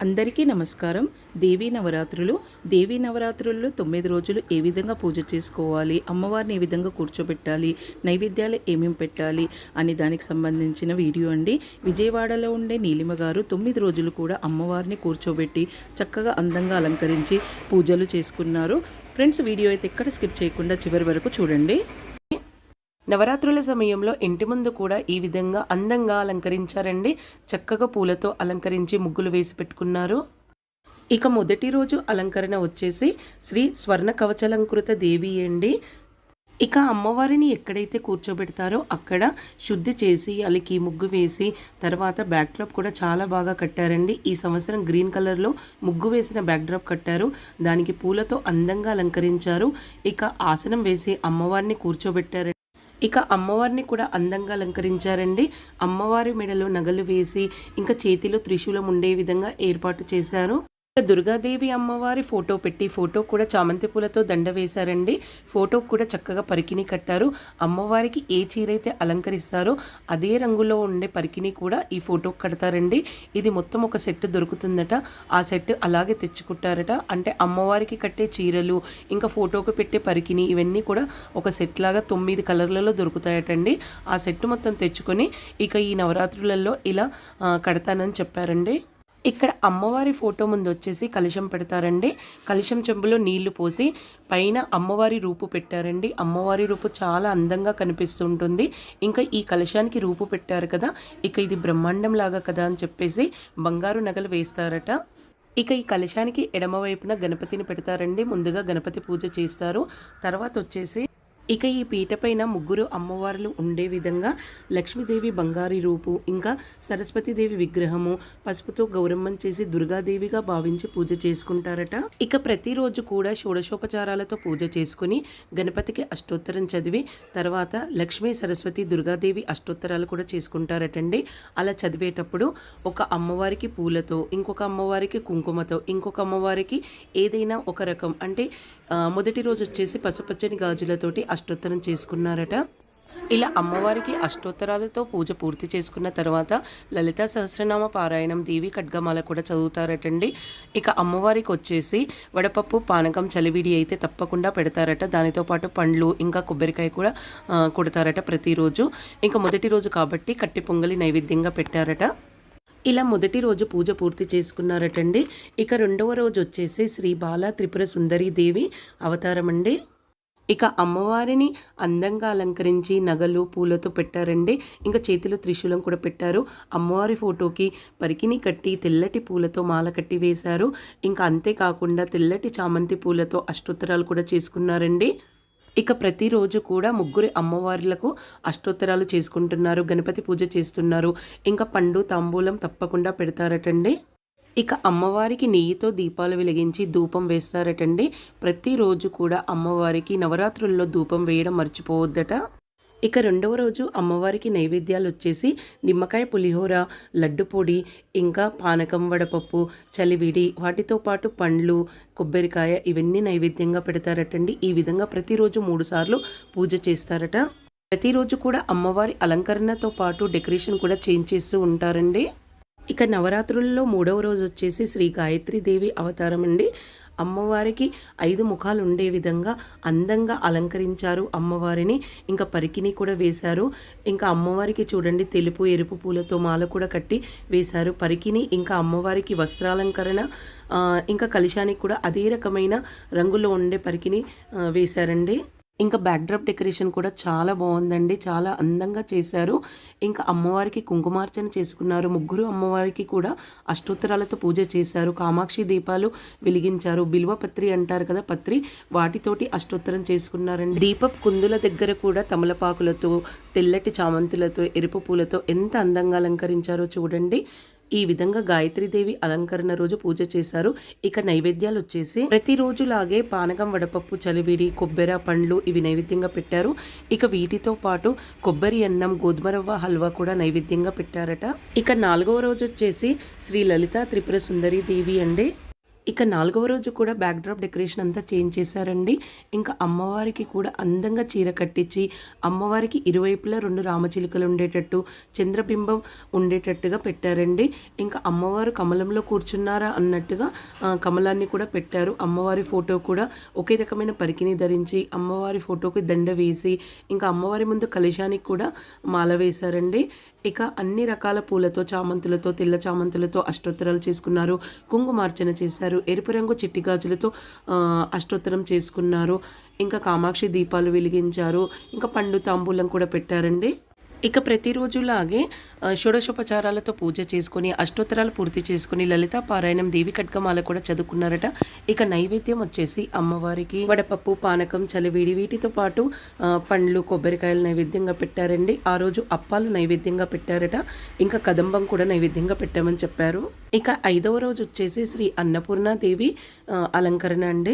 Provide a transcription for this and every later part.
అందరికీ నమస్కారం. దేవీ నవరాత్రులు. దేవీ నవరాత్రుల్లో తొమ్మిది రోజులు ఏ విధంగా పూజ చేసుకోవాలి? అమ్మవారిని ఏ విధంగా కూర్చోబెట్టాలి? నైవేద్యాలు ఏమేమి పెట్టాలి? అని దానికి సంబంధించిన వీడియో అండి. విజయవాడలో ఉండే నీలిమ గారు తొమ్మిది రోజులు కూడా అమ్మవారిని కూర్చోబెట్టి చక్కగా అందంగా అలంకరించి పూజలు చేసుకున్నారు. ఫ్రెండ్స్ వీడియో అయితే ఎక్కడ స్కిప్ చేయకుండా చివరి వరకు చూడండి. నవరాత్రుల సమయంలో ఇంటి ముందు కూడా ఈ విధంగా అందంగా అలంకరించారండి. చక్కగా పూలతో అలంకరించి ముగ్గులు వేసి పెట్టుకున్నారు. ఇక మొదటి రోజు అలంకరణ వచ్చేసి శ్రీ స్వర్ణ కవచలంకృత దేవి అండి. ఇక అమ్మవారిని ఎక్కడైతే కూర్చోబెడతారో అక్కడ శుద్ధి చేసి అలికి ముగ్గు వేసి తర్వాత బ్యాక్డ్రాప్ కూడా చాలా బాగా కట్టారండి. ఈ సంవత్సరం గ్రీన్ కలర్లో ముగ్గు వేసిన బ్యాక్డ్రాప్ కట్టారు. దానికి పూలతో అందంగా అలంకరించారు. ఇక ఆసనం వేసి అమ్మవారిని కూర్చోబెట్టారు ఇక అమ్మవారిని కూడా అందంగా అలంకరించారండి. అమ్మవారి మెడలో నగలు వేసి ఇంకా చేతిలో త్రిశూలం ఉండే విధంగా ఏర్పాటు చేశారు. దుర్గాదేవి అమ్మవారి ఫోటో పెట్టి ఫోటో కూడా చామంతి పూలతో దండ వేశారండి. ఫోటో కూడా చక్కగా పరికిణి కట్టారు. అమ్మవారికి ఏ చీర అయితే అలంకరిస్తారో అదే రంగులో ఉండే పరికిణి కూడా ఈ ఫోటోకి కడతారండి. ఇది మొత్తం ఒక సెట్ దొరుకుతుందట. ఆ సెట్ అలాగే తెచ్చుకుంటారట. అంటే అమ్మవారికి కట్టే చీరలు ఇంకా ఫోటోకి పెట్టే పరికిణి ఇవన్నీ కూడా ఒక సెట్ లాగా తొమ్మిది కలర్లలో దొరుకుతాయటండి. ఆ సెట్ మొత్తం తెచ్చుకొని ఇక ఈ నవరాత్రులలో ఇలా కడతానని చెప్పారండి. ఇక్కడ అమ్మవారి ఫోటో ముందు వచ్చేసి కలశం పెడతారండి. కలశం చెంబులో నీళ్ళు పోసి పైన అమ్మవారి రూపు పెట్టారండి. అమ్మవారి రూపు చాలా అందంగా కనిపిస్తుంటుంది. ఇంకా ఈ కలశానికి రూపు పెట్టారు కదా ఇక ఇది బ్రహ్మాండం లాగా కదా అని చెప్పేసి బంగారు నగలు వేస్తారట. ఇక ఈ కలశానికి ఎడమవైపున గణపతిని పెడతారండి. ముందుగా గణపతి పూజ చేస్తారు. తర్వాత వచ్చేసి ఇక ఈ పీట పైన ముగ్గురు అమ్మవార్లు ఉండే విధంగా లక్ష్మీదేవి బంగారి రూపు ఇంకా సరస్వతీదేవి విగ్రహము పసుపుతో గౌరమ్మం చేసి దుర్గాదేవిగా భావించి పూజ చేసుకుంటారట. ఇక ప్రతిరోజు కూడా షోడశోపచారాలతో పూజ చేసుకుని గణపతికి అష్టోత్తరం చదివి తర్వాత లక్ష్మీ సరస్వతి దుర్గాదేవి అష్టోత్తరాలు కూడా చేసుకుంటారటండి. అలా చదివేటప్పుడు ఒక అమ్మవారికి పూలతో ఇంకొక అమ్మవారికి కుంకుమతో ఇంకొక అమ్మవారికి ఏదైనా ఒక రకం అంటే మొదటి రోజు వచ్చేసి పసుపచ్చని గాజులతోటి అష్టోత్తరం చేసుకున్నారట. ఇలా అమ్మవారికి అష్టోత్తరాలతో పూజ పూర్తి చేసుకున్న తర్వాత లలితా సహస్రనామ పారాయణం దేవి ఖడ్గమాల కూడా చదువుతారటండి. ఇక అమ్మవారికి వచ్చేసి వడపప్పు పానకం చలివిడి అయితే తప్పకుండా పెడతారట. దానితో పాటు పండ్లు ఇంకా కొబ్బరికాయ కూడా కొడతారట ప్రతిరోజు. ఇంకా మొదటి రోజు కాబట్టి కట్టి పొంగలి నైవేద్యంగా పెట్టారట. ఇలా మొదటి రోజు పూజ పూర్తి చేసుకున్నారటండి. ఇక రెండవ రోజు వచ్చేసి శ్రీ బాల త్రిపుర సుందరి దేవి అవతారం అండి ఇక అమ్మవారిని అందంగా అలంకరించి నగలు పూలతో పెట్టారండి. ఇంకా చేతిలో త్రిశూలం కూడా పెట్టారు. అమ్మవారి ఫోటోకి పరికిని కట్టి తెల్లటి పూలతో మాల కట్టి వేశారు. ఇంకా అంతేకాకుండా తెల్లటి చామంతి పూలతో అష్టోత్తరాలు కూడా చేసుకున్నారండి. ఇక ప్రతిరోజు కూడా ముగ్గురు అమ్మవార్లకు అష్టోత్తరాలు చేసుకుంటున్నారు. గణపతి పూజ చేస్తున్నారు. ఇంకా పండు తాంబూలం తప్పకుండా పెడతారటండి. ఇక అమ్మవారికి నెయ్యితో దీపాలు వెలిగించి ధూపం వేస్తారటండి. ప్రతిరోజు కూడా అమ్మవారికి నవరాత్రుల్లో ధూపం వేయడం మర్చిపోవద్దట. ఇక రెండవ రోజు అమ్మవారికి నైవేద్యాలు వచ్చేసి నిమ్మకాయ పులిహోర లడ్డు పొడి ఇంకా పానకం వడపప్పు చలివిడి వాటితో పాటు పండ్లు కొబ్బరికాయ ఇవన్నీ నైవేద్యంగా పెడతారటండి. ఈ విధంగా ప్రతిరోజు మూడుసార్లు పూజ చేస్తారట. ప్రతిరోజు కూడా అమ్మవారి అలంకరణతో పాటు డెకరేషన్ కూడా చేంజ్ చేస్తూ ఉంటారండి. ఇక నవరాత్రుల్లో మూడవ రోజు వచ్చేసి శ్రీ గాయత్రి దేవి అవతారం అండి. అమ్మవారికి ఐదు ముఖాలు ఉండే విధంగా అందంగా అలంకరించారు అమ్మవారిని. ఇంకా పరికిని కూడా వేశారు. ఇంకా అమ్మవారికి చూడండి తెలుపు ఎరుపు పూలతో మాల కూడా కట్టి వేశారు. పరికిని ఇంకా అమ్మవారికి వస్త్రాలంకరణ ఇంకా కలుషానికి కూడా అదే రకమైన రంగులో ఉండే పరికిని వేశారండి. ఇంకా బ్యాక్డ్రాప్ డెకరేషన్ కూడా చాలా బాగుందండి. చాలా అందంగా చేశారు. ఇంకా అమ్మవారికి కుంకుమార్చన చేసుకున్నారు. ముగ్గురు అమ్మవారికి కూడా అష్టోత్తరాలతో పూజ చేశారు. కామాక్షి దీపాలు వెలిగించారు. బిల్వ పత్రి అంటారు కదా పత్రి? వాటితోటి అష్టోత్తరం చేసుకున్నారండి. దీపపు కుందుల దగ్గర కూడా తమలపాకులతో తెల్లటి చామంతులతో ఎరుపు పూలతో ఎంత అందంగా అలంకరించారో చూడండి. ఈ విధంగా గాయత్రీదేవి అలంకరణ రోజు పూజ చేశారు. ఇక నైవేద్యాలు వచ్చేసి ప్రతిరోజు లాగే పానకం వడపప్పు చలివిడి కొబ్బరి పండ్లు ఇవి నైవేద్యంగా పెట్టారు. ఇక వీటితో పాటు కొబ్బరి అన్నం గోధుమ రవ్వ హల్వా కూడా నైవేద్యంగా పెట్టారట. ఇక నాలుగవ రోజు వచ్చేసి శ్రీ లలిత త్రిపుర సుందరి దేవి అండి. ఇక నాలుగవ రోజు కూడా బ్యాక్ డ్రాప్ డెకరేషన్ అంతా చేంజ్ చేశారండి. ఇంకా అమ్మవారికి కూడా అందంగా చీర కట్టించి అమ్మవారికి ఇరువైపులా రెండు రామచిలుకలు ఉండేటట్టు చంద్రబింబం ఉండేటట్టుగా పెట్టారండి. ఇంకా అమ్మవారు కమలంలో కూర్చున్నారా అన్నట్టుగా కమలాన్ని కూడా పెట్టారు. అమ్మవారి ఫోటో కూడా ఒకే రకమైన పరికిని ధరించి అమ్మవారి ఫోటోకి దండ వేసి ఇంకా అమ్మవారి ముందు కలశానికి కూడా మాల వేశారండి. ఇక అన్ని రకాల పూలతో చామంతులతో తెల్ల చామంతులతో అష్టోత్తరాలు చేసుకున్నారు కుంకుమార్చన చేశారు. ఎరుపు రంగు చిట్టి గాజులతో ఆ, అష్టోత్తరం చేసుకున్నారు. ఇంకా కామాక్షి దీపాలు వెలిగించారు. ఇంకా పండు తాంబూలం కూడా పెట్టారండి. ఇక ప్రతిరోజులాగే షోడశోపచారాలతో పూజ చేసుకుని అష్టోత్తరాలు పూర్తి చేసుకుని లలిత పారాయణం దేవి కట్కమాల కూడా చదువుకున్నారట. ఇక నైవేద్యం వచ్చేసి అమ్మవారికి వడపప్పు పానకం చలివిడి వీటితో పాటు పండ్లు కొబ్బరికాయలు నైవేద్యంగా పెట్టారండి. ఆ రోజు అప్పాలు నైవేద్యంగా పెట్టారట. ఇంకా కదంబం కూడా నైవేద్యంగా పెట్టామని చెప్పారు. ఇక ఐదవ రోజు వచ్చేసి శ్రీ అన్నపూర్ణాదేవి దేవి అలంకరణ అండి.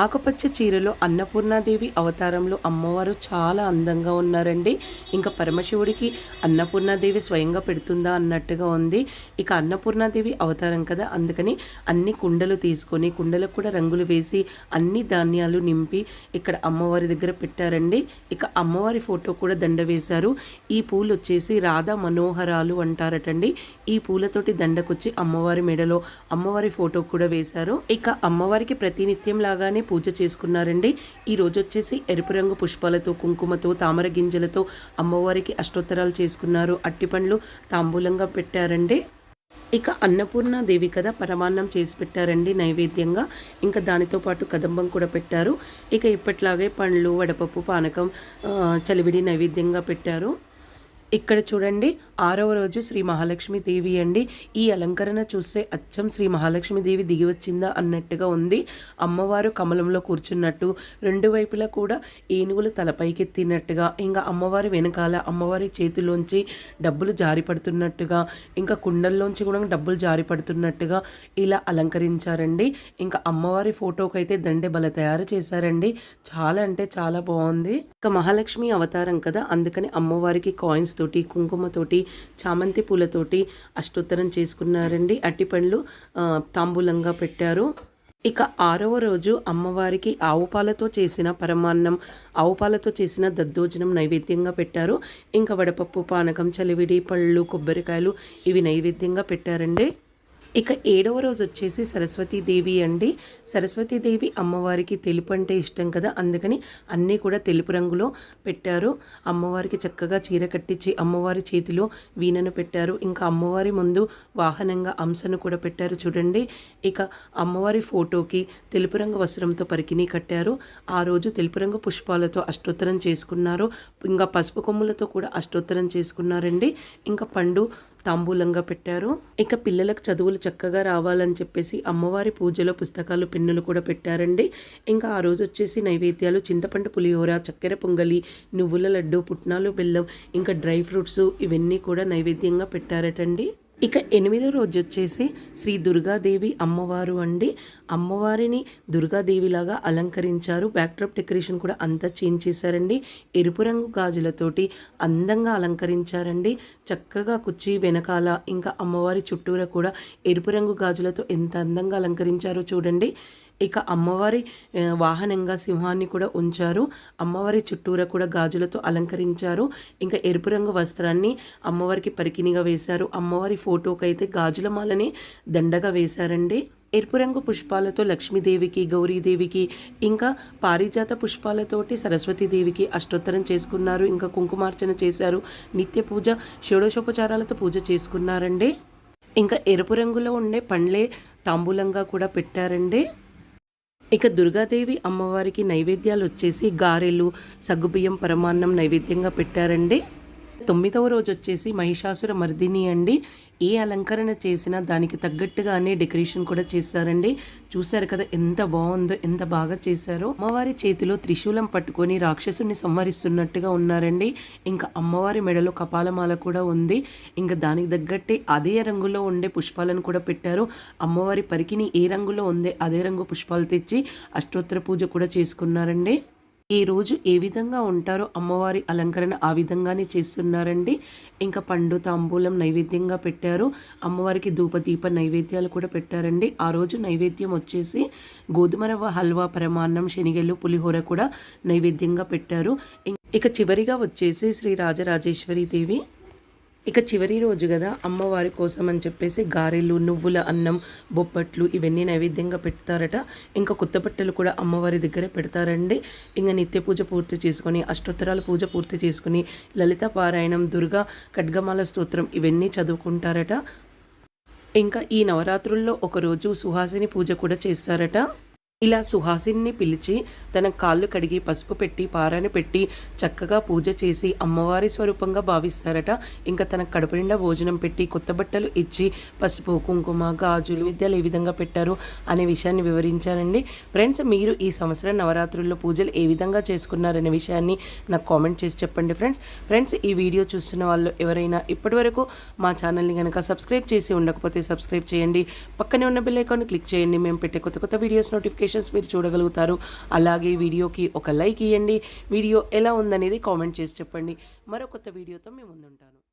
ఆకుపచ్చ చీరలో అన్నపూర్ణాదేవి అవతారంలో అమ్మవారు చాలా అందంగా ఉన్నారండి. ఇంకా పరమశివుడికి అన్నపూర్ణాదేవి స్వయంగా పెడుతుందా అన్నట్టుగా ఉంది. ఇక అన్నపూర్ణాదేవి అవతారం కదా అందుకని అన్ని కుండలు తీసుకొని కుండలకు కూడా రంగులు వేసి అన్ని ధాన్యాలు నింపి ఇక్కడ అమ్మవారి దగ్గర పెట్టారండి. ఇక అమ్మవారి ఫోటో కూడా దండ వేశారు. ఈ పూలు వచ్చేసి రాధా మనోహరాలు అంటారటండి. ఈ పూలతోటి దండకొచ్చి అమ్మవారి మెడలో అమ్మవారి ఫోటో కూడా వేశారు. ఇక అమ్మవారికి ప్రతినిత్యం లాగానే పూజ చేసుకున్నారండి. ఈ రోజు వచ్చేసి ఎరుపు రంగు పుష్పాలతో కుంకుమతో తామర గింజలతో అమ్మవారికి అష్టోత్తరాలు చేసుకున్నారు. అట్టిపండ్లు తాంబూలంగా పెట్టారండి. ఇక అన్నపూర్ణ దేవి కదా పరమాన్నం చేసి పెట్టారండి నైవేద్యంగా. ఇంకా దానితో పాటు కదంబం కూడా పెట్టారు. ఇక ఇప్పట్లాగే పండ్లు వడపప్పు పానకం చలివిడి నైవేద్యంగా పెట్టారు. ఇక్కడ చూడండి ఆరవ రోజు శ్రీ మహాలక్ష్మి దేవి అండి. ఈ అలంకరణ చూస్తే అచ్చం శ్రీ మహాలక్ష్మి దేవి దిగి వచ్చిందా అన్నట్టుగా ఉంది. అమ్మవారు కమలంలో కూర్చున్నట్టు రెండు వైపులా కూడా ఏనుగులు తలపైకెత్తినట్టుగా ఇంకా అమ్మవారి వెనకాల అమ్మవారి చేతిలోంచి డబ్బులు జారి పడుతున్నట్టుగా ఇంకా కుండల్లోంచి కూడా డబ్బులు జారి పడుతున్నట్టుగా ఇలా అలంకరించారండి. ఇంకా అమ్మవారి ఫోటోకి అయితే దండె బల తయారు చేశారండి. చాలా అంటే చాలా బాగుంది. ఇంకా మహాలక్ష్మి అవతారం కదా అందుకని అమ్మవారికి కాయిన్స్ తోటి కుంకుమతోటి చామంతి పూలతోటి అష్టోత్తరం చేసుకున్నారండి. అట్టి పండ్లు తాంబూలంగా పెట్టారు. ఇక ఆరవ రోజు అమ్మవారికి ఆవు పాలతో చేసిన పరమాన్నం ఆవు పాలతో చేసిన దద్దోజనం నైవేద్యంగా పెట్టారు. ఇంకా వడపప్పు పానకం చలివిడి పళ్ళు కొబ్బరికాయలు ఇవి నైవేద్యంగా పెట్టారండి. ఇక ఏడవ రోజు వచ్చేసి సరస్వతీదేవి అండి. సరస్వతీదేవి అమ్మవారికి తెలుపు అంటే ఇష్టం కదా అందుకని అన్నీ కూడా తెలుపు రంగులో పెట్టారు. అమ్మవారికి చక్కగా చీర కట్టించి అమ్మవారి చేతిలో వీణను పెట్టారు. ఇంకా అమ్మవారి ముందు వాహనంగా అంశను కూడా పెట్టారు చూడండి. ఇక అమ్మవారి ఫోటోకి తెలుపు రంగు వస్త్రంతో పరికిణీ కట్టారు. ఆ రోజు తెలుపు రంగు పుష్పాలతో అష్టోత్తరం చేసుకున్నారు. ఇంకా పసుపు కొమ్ములతో కూడా అష్టోత్తరం చేసుకున్నారండి. ఇంకా పండు తాంబూలంగా పెట్టారు. ఇక పిల్లలకు చదువులు చక్కగా రావాలని చెప్పేసి అమ్మవారి పూజలో పుస్తకాలు పెన్నులు కూడా పెట్టారండి. ఇంకా ఆ రోజు వచ్చేసి నైవేద్యాలు చింతపండు పులిహోర చక్కెర పొంగలి నువ్వుల లడ్డు పుట్నాలు బెల్లం ఇంకా డ్రై ఫ్రూట్స్ ఇవన్నీ కూడా నైవేద్యంగా పెట్టారటండి. ఇక ఎనిమిదో రోజు వచ్చేసి శ్రీ దుర్గాదేవి అమ్మవారు అండి. అమ్మవారిని దుర్గాదేవిలాగా అలంకరించారు. బ్యాక్డ్రాప్ డెకరేషన్ కూడా అంతా చేంజ్ చేశారండి. ఎరుపు రంగు గాజులతోటి అందంగా అలంకరించారండి. చక్కగా కుర్చీ వెనకాల ఇంకా అమ్మవారి చుట్టూరా కూడా ఎరుపు రంగు గాజులతో ఎంత అందంగా అలంకరించారో చూడండి. ఇక అమ్మవారి వాహనంగా సింహాన్ని కూడా ఉంచారు. అమ్మవారి చుట్టూరా కూడా గాజులతో అలంకరించారు. ఇంకా ఎరుపు రంగు వస్త్రాన్ని అమ్మవారికి పరికినిగా వేశారు. అమ్మవారి ఫోటోకైతే గాజుల మాలని దండగా వేశారండి. ఎరుపు రంగు పుష్పాలతో లక్ష్మీదేవికి గౌరీదేవికి ఇంకా పారిజాత పుష్పాలతోటి సరస్వతీదేవికి అష్టోత్తరం చేసుకున్నారు. ఇంకా కుంకుమార్చన చేశారు. నిత్య పూజ షోడశోపచారాలతో పూజ చేసుకున్నారండి. ఇంకా ఎరుపు రంగులో ఉండే పండ్లే తాంబూలంగా కూడా పెట్టారండి. ఇక దుర్గాదేవి అమ్మవారికి నైవేద్యాలు వచ్చేసి గారెలు సగ్గుబియ్యం పరమాన్నం నైవేద్యంగా పెట్టారండి. తొమ్మిదవ రోజు వచ్చేసి మహిషాసుర మర్దిని అండి. ఏ అలంకరణ చేసినా దానికి తగ్గట్టుగానే డెకరేషన్ కూడా చేశారండి చూశారు కదా ఎంత బాగుందో ఎంత బాగా చేశారో. అమ్మవారి చేతిలో త్రిశూలం పట్టుకొని రాక్షసుని సంహరిస్తున్నట్టుగా ఉన్నారండి. ఇంకా అమ్మవారి మెడలో కపాలమాల కూడా ఉంది. ఇంకా దానికి తగ్గట్టే అదే రంగులో ఉండే పుష్పాలను కూడా పెట్టారు. అమ్మవారి పరికిని ఏ రంగులో ఉందే అదే రంగు పుష్పాలు తెచ్చి అష్టోత్తర పూజ కూడా చేసుకున్నారండి. ఈ రోజు ఏ విధంగా ఉంటారో అమ్మవారి అలంకరణ ఆ విధంగానే చేస్తున్నారండి. ఇంకా పండు తాంబూలం నైవేద్యంగా పెట్టారు. అమ్మవారికి ధూపదీప నైవేద్యాలు కూడా పెట్టారండి. ఆ రోజు నైవేద్యం వచ్చేసి గోధుమ రవ్వ హల్వా పరమాన్నం శనిగలు పులిహోర కూడా నైవేద్యంగా పెట్టారు. ఇక చివరిగా వచ్చేసి శ్రీ రాజరాజేశ్వరి దేవి ఇక చివరి రోజు కదా అమ్మవారి కోసం అని చెప్పేసి గారెలు నువ్వుల అన్నం బొప్పట్లు ఇవన్నీ నైవేద్యంగా పెడతారట. ఇంకా కొత్త బట్టలు కూడా అమ్మవారి దగ్గర పెడతారండి. ఇంకా నిత్య పూజ పూర్తి చేసుకొని అష్టోత్తరాల పూజ పూర్తి చేసుకొని లలిత పారాయణం దుర్గా ఖడ్గమాల స్తోత్రం ఇవన్నీ చదువుకుంటారట. ఇంకా ఈ నవరాత్రుల్లో ఒకరోజు సుహాసిని పూజ కూడా చేస్తారట. ఇలా సుహాసిని పిలిచి తన కాళ్ళు కడిగి పసుపు పెట్టి పారాను పెట్టి చక్కగా పూజ చేసి అమ్మవారి స్వరూపంగా భావిస్తారట. ఇంకా తన కడుపు నిండా భోజనం పెట్టి కొత్త బట్టలు ఇచ్చి పసుపు కుంకుమ గాజులు విద్యలు ఏ విధంగా పెట్టారు అనే విషయాన్ని వివరించానండి. ఫ్రెండ్స్ మీరు ఈ సంవత్సరం నవరాత్రుల్లో పూజలు ఏ విధంగా చేసుకున్నారనే విషయాన్ని నాకు కామెంట్ చేసి చెప్పండి ఫ్రెండ్స్. ఫ్రెండ్స్ ఈ వీడియో చూస్తున్న వాళ్ళు ఎవరైనా ఇప్పటివరకు మా ఛానల్ని కనుక సబ్స్క్రైబ్ చేసి ఉండకపోతే సబ్స్క్రైబ్ చేయండి. పక్కనే ఉన్న బెల్ ఐకాన్ క్లిక్ చేయండి. మేము పెట్టే కొత్త కొత్త వీడియోస్ నోటిఫికేషన్ నోటిఫికేషన్స్ మీరు చూడగలుగుతారు. అలాగే వీడియోకి ఒక లైక్ ఇవ్వండి వీడియో ఎలా ఉందనేది కామెంట్ చేసి చెప్పండి. మరో కొత్త వీడియోతో మేము ముందుంటాను.